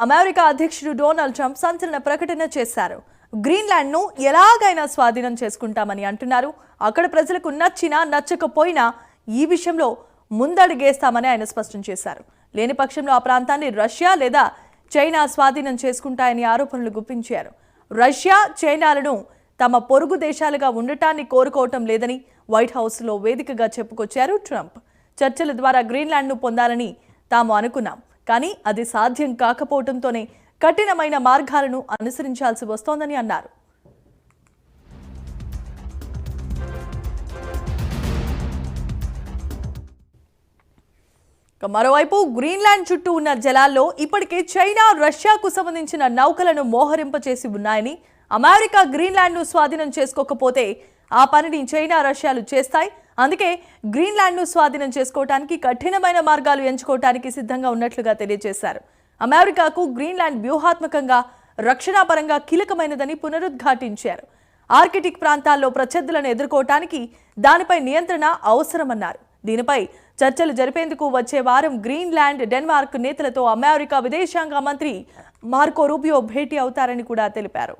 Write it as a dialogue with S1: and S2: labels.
S1: America అధ్యక్షుడు Donald Trump సంచలన ప్రకటన చేశారు. గ్రీన్లాండ్ను ఎలాగైనా స్వాధీనం చేసుకుంటామని అంటున్నారు. అక్కడ ప్రజలకు నచ్చినా నచ్చకపోయినా ఈ విషయంలో ముందడుగేస్తామని ఆయన స్పష్టం చేశారు. లేని పక్షంలో ఆ ప్రాంతాన్ని రష్యా లేదా చైనా స్వాధీనం చేసుకుంటాయని ఆరోపణలు గుప్పించారు. రష్యా చైనాలను తమ పొరుగు దేశాలుగా ఉండటాన్ని కోరుకోవటం లేదని వైట్ హౌస్లో వేదికగా చెప్పుకొచ్చారు ట్రంప్. చర్చల ద్వారా గ్రీన్లాండ్ను పొందాలని తాము అనుకున్నాం. కానీ అది సాధ్యం కాకపోవడంతోనే కఠినమైన మార్గాలను అనుసరించాల్సి వస్తోందని అన్నారు. మరోవైపు గ్రీన్లాండ్ చుట్టూ ఉన్న జలాల్లో ఇప్పటికే చైనా రష్యాకు సంబంధించిన నౌకలను మోహరింపచేసి ఉన్నాయని అమెరికా గ్రీన్లాండ్ను స్వాధీనం చేసుకోకపోతే ఆ పనిని చైనా రష్యాలు చేస్తాయి. అందుకే గ్రీన్లాండ్ను స్వాధీనం చేసుకోవటానికి కఠినమైన మార్గాలు ఎంచుకోవటానికి సిద్ధంగా ఉన్నట్లుగా తెలియజేశారు. అమెరికాకు గ్రీన్లాండ్ వ్యూహాత్మకంగా రక్షణాపరంగా కీలకమైనదని పునరుద్ఘాటించారు. ఆర్కిటిక్ ప్రాంతాల్లో ప్రత్యర్థులను ఎదుర్కోవటానికి దానిపై నియంత్రణ అవసరమన్నారు. దీనిపై చర్చలు జరిపేందుకు వచ్చే వారం గ్రీన్లాండ్ డెన్మార్క్ నేతలతో అమెరికా విదేశాంగ మంత్రి మార్కో రూబియో భేటీ అవుతారని కూడా తెలిపారు.